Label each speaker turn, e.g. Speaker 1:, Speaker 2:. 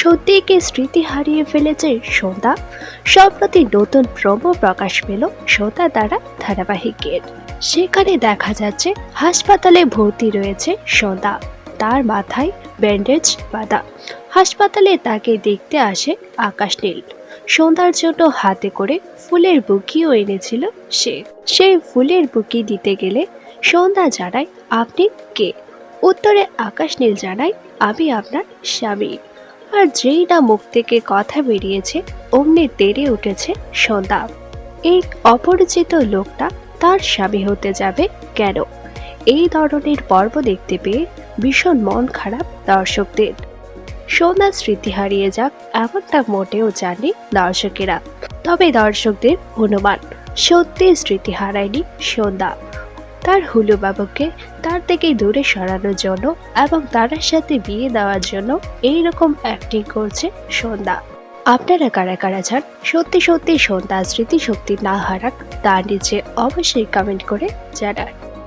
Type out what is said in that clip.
Speaker 1: সত্যিই কি স্মৃতি হারিয়ে ফেলেছে সন্ধ্যা। সম্প্রতি নতুন প্রমো প্রকাশ পেল সন্ধ্যা দ্বারা ধারাবাহিকের। সেখানে দেখা যাচ্ছে হাসপাতালে ভর্তি রয়েছে সন্ধ্যা। তার মাথায় ব্যান্ডেজ বাঁধা। হাসপাতালে তাকে দেখতে আসে আকাশ নীল। সন্ধ্যার জন্য হাতে করে ফুলের বুকিও এনেছিল সে। সেই ফুলের বুকি দিতে গেলে সন্ধ্যা জানায়, আপনি কে? উত্তরে আকাশ নীল জানায়, আমি আপনার স্বামী। আর যেই না মুখ থেকে কথা বেরিয়েছে, অমনি তেড়ে উঠেছে সন্ধ্যা। এই অপরিচিত লোকটা তার স্বামী হতে যাবে কেন? এই ধরনের পর্ব দেখতে পেয়ে ভীষণ মন খারাপ দর্শকদের। সন্ধ্যা স্মৃতি হারিয়ে যাক, এমনটা মোটেও জানে দর্শকেরা। তবে দর্শকদের অনুমান, সত্যি স্মৃতি হারায়নি সন্ধ্যা। তার হুলু বাবুকে তার থেকে দূরে সরানোর জন্য এবং তার সাথে বিয়ে দেওয়ার জন্য এই রকম অ্যাক্টিং করছে সন্ধ্যা। আপনারা কারা কারা যান সত্যি সত্যি সন্ধ্যা স্মৃতিশক্তি না হারাক তার নিচে অবশ্যই কমেন্ট করে জানান।